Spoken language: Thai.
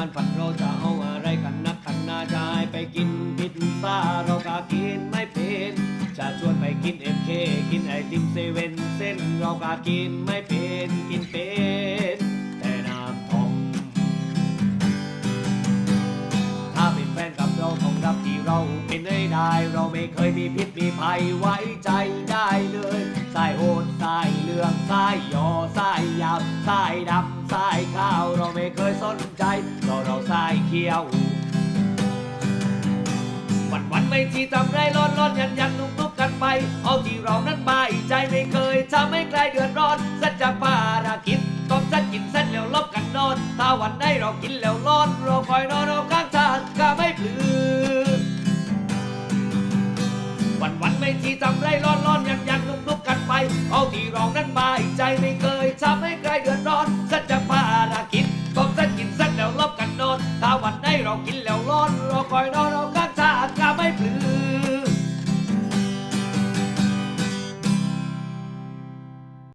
บ้านฝันเราจะเอาอะไรกันนักกันนาจะให้ไปกินพิซซ่าเราก็กินไม่เป็นจะชวนไปกินเอ็มเคกินไอติมเซเว่นเส้นเราก็กินไม่เป็นกินเป็นแต่น้ำทองถ้าเป็นแฟนกับเราต้องรับที่เราเป็นได้ได้ เราไม่เคยมีพิษมีภัยไว้ใจได้เลยสายโหดสายเหลืองสายยอสายยาวสายดำสายขาวเรา ไม่เคยสนใจเราเราสายเขียว วันวันไม่ที่ทำไรร้อนร้อนยันยันนุ่มนุ่มกันไป เอาที่เรานั้นบายใจไม่เคยทำให้ใครเดือดร้อนสัจจะภารกิจต้องสัจกินเสร็จแล้วลบกันนอน ถ้าวันไหนเรากินแล้วร้อน เราคอยนอนเราข้างทางก็ไม่ปลือวันวันไม่ที่ทำไรร้อนร้อนยันยันนุ่มนุ่มกันไป เอาที่เรานั้นบายใจไม่เคยทำให้ใครเดือดร้อน เสร็จแล้วลบกันนอนถ้าวันไหนเรากินแล้วร้อนเราคอยนอน